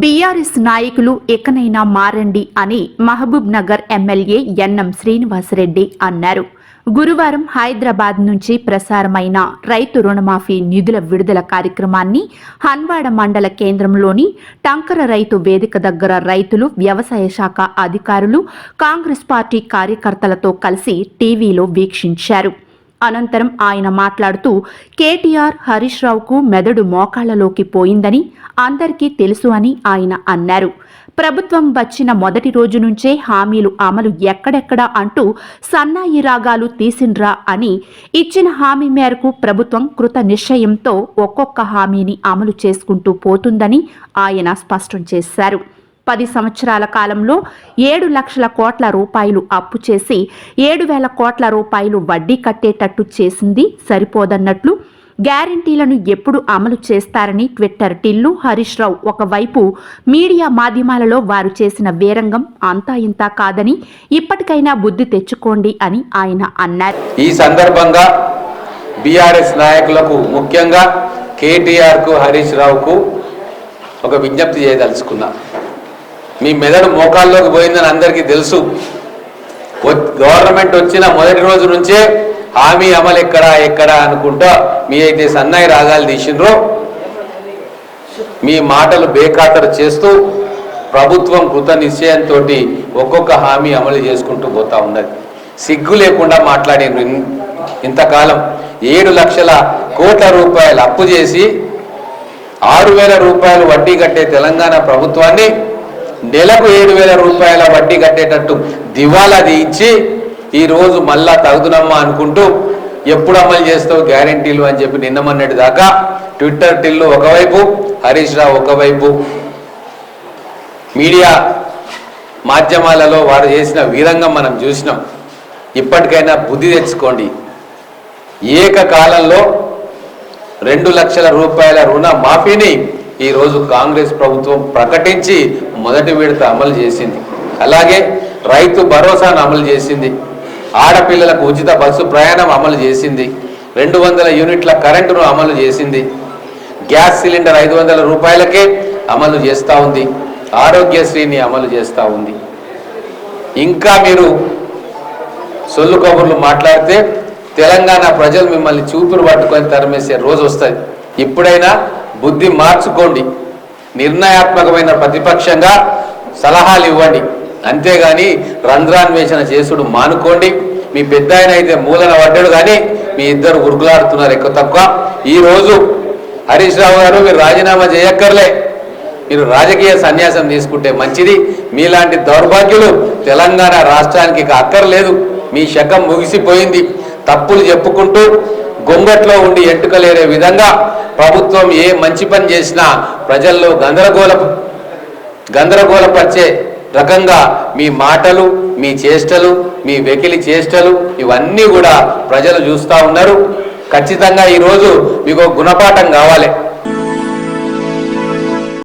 BRS నాయకులు ఎక్కనైనా మారండి అని మహబూబ్ నగర్ ఎమ్మెల్యే ఎన్ఎం శ్రీనివాసరెడ్డి అన్నారు. గురువారం హైదరాబాద్ నుంచి ప్రసారమైన రైతు రుణమాఫీ నిధుల విడుదల కార్యక్రమాన్ని హన్వాడ మండల కేంద్రంలోని టంకర రైతు వేదిక దగ్గర రైతులు వ్యవసాయ శాఖ అధికారులు కాంగ్రెస్ పార్టీ కార్యకర్తలతో కలిసి టీవీలో వీక్షించారు. అనంతరం ఆయన మాట్లాడుతూ కేటీఆర్ హరీష్ రావుకు మెదడు మోకాళ్ళలోకి పోయిందని అందరికీ తెలుసు అని ఆయన అన్నారు. ప్రభుత్వం వచ్చిన మొదటి రోజు నుంచే హామీలు అమలు ఎక్కడెక్కడా అంటూ సన్నాయి రాగాలు తీసిండ్రా అని ఇచ్చిన హామీ మేరకు ప్రభుత్వం కృత నిశ్చయంతో ఒక్కొక్క హామీని అమలు చేసుకుంటూ పోతుందని ఆయన స్పష్టం చేశారు. పది సంవత్సరాల కాలంలో ఏడు లక్షల కోట్ల రూపాయలు అప్పు చేసి ఏడు వేల కోట్ల రూపాయలు వడ్డీ కట్టేటట్టు చేసింది సరిపోదన్నట్లు గ్యారంటీలను ఎప్పుడు అమలు చేస్తారని ట్విట్టర్ టిల్లు హరీష్ రావు ఒకవైపు మీడియా మాధ్యమాలలో వారు చేసిన వేరంగం అంతా ఇంతా కాదని ఇప్పటికైనా బుద్ధి తెచ్చుకోండి అని ఆయన అన్నారు. ఈ సందర్భంగా బీఆర్ఎస్ నాయకులకు ముఖ్యంగా కేటీఆర్కు హరీష్ రావుకు ఒక విజ్ఞప్తి చేయదలుచుకున్నా. మీ మెదడు మోకాల్లోకి పోయిందని అందరికీ తెలుసు. గవర్నమెంట్ వచ్చిన మొదటి రోజు నుంచే హామీ అమలు ఎక్కడా ఎక్కడా అనుకుంటా మీ అయితే సన్నాయి రాగాలు తీసిండ్రో. మీ మాటలు బేఖాతరు చేస్తూ ప్రభుత్వం కృత నిశ్చయంతో ఒక్కొక్క హామీ అమలు చేసుకుంటూ పోతా ఉన్నది. సిగ్గు లేకుండా మాట్లాడిండ్రు ఇంతకాలం. ఏడు లక్షల కోట్ల రూపాయలు అప్పు చేసి ఆరు వేల రూపాయలు వడ్డీ కట్టే తెలంగాణ ప్రభుత్వాన్ని నెలకు ఏడు వేల రూపాయల వడ్డీ కట్టేటట్టు దివాలా ఇచ్చి ఈరోజు మళ్ళా తగుదునమ్మా అనుకుంటూ ఎప్పుడు అమలు చేస్తావు గ్యారంటీలు అని చెప్పి నిన్నమన్నటి దాకా ట్విట్టర్ టిల్లు ఒకవైపు హరీష్ రావు ఒకవైపు. మీడియా మాధ్యమాలలో వారు చేసిన వీరంగం మనం చూసినాం. ఇప్పటికైనా బుద్ధి తెచ్చుకోండి. ఏకకాలంలో రెండు లక్షల రూపాయల రుణ మాఫీని ఈరోజు కాంగ్రెస్ ప్రభుత్వం ప్రకటించి మొదటి విడత అమలు చేసింది. అలాగే రైతు భరోసాను అమలు చేసింది. ఆడపిల్లలకు ఉచిత బస్సు ప్రయాణం అమలు చేసింది. రెండు వందల యూనిట్ల కరెంటును అమలు చేసింది. గ్యాస్ సిలిండర్ ఐదు వందల రూపాయలకే అమలు చేస్తూ ఉంది. ఆరోగ్యశ్రీని అమలు చేస్తూ ఉంది. ఇంకా మీరు సొల్లు కబుర్లు మాట్లాడితే తెలంగాణ ప్రజలు మిమ్మల్ని చూపురు పట్టుకొని తరిమేసే రోజు వస్తుంది. ఇప్పుడైనా బుద్ధి మార్చుకోండి. నిర్ణయాత్మకమైన ప్రతిపక్షంగా సలహాలు ఇవ్వండి. అంతేగాని రంధ్రాన్వేషణ చేసుడు మానుకోండి. మీ పెద్ద ఆయన అయితే మూలన పడ్డాడు కానీ మీ ఇద్దరు ఉరుకులాడుతున్నారు ఎక్కువ తక్కువ. ఈరోజు హరీష్ రావు గారు మీరు రాజీనామా చేయక్కర్లే. మీరు రాజకీయ సన్యాసం తీసుకుంటే మంచిది. మీలాంటి దౌర్భాగ్యులు తెలంగాణ రాష్ట్రానికి ఇక అక్కర్లేదు. మీ శకం ముగిసిపోయింది. తప్పులు చెప్పుకుంటూ గొంగట్లో ఉండి ఎంటుకలేరే విధంగా ప్రభుత్వం ఏ మంచి పని చేసినా ప్రజల్లో గందరగోళ గందరగోళపరిచే రకంగా మీ మాటలు మీ చేష్టలు మీ వెకిలి చేష్టలు ఇవన్నీ కూడా ప్రజలు చూస్తూ ఉన్నారు. ఖచ్చితంగా ఈరోజు మీకు గుణపాఠం కావాలి.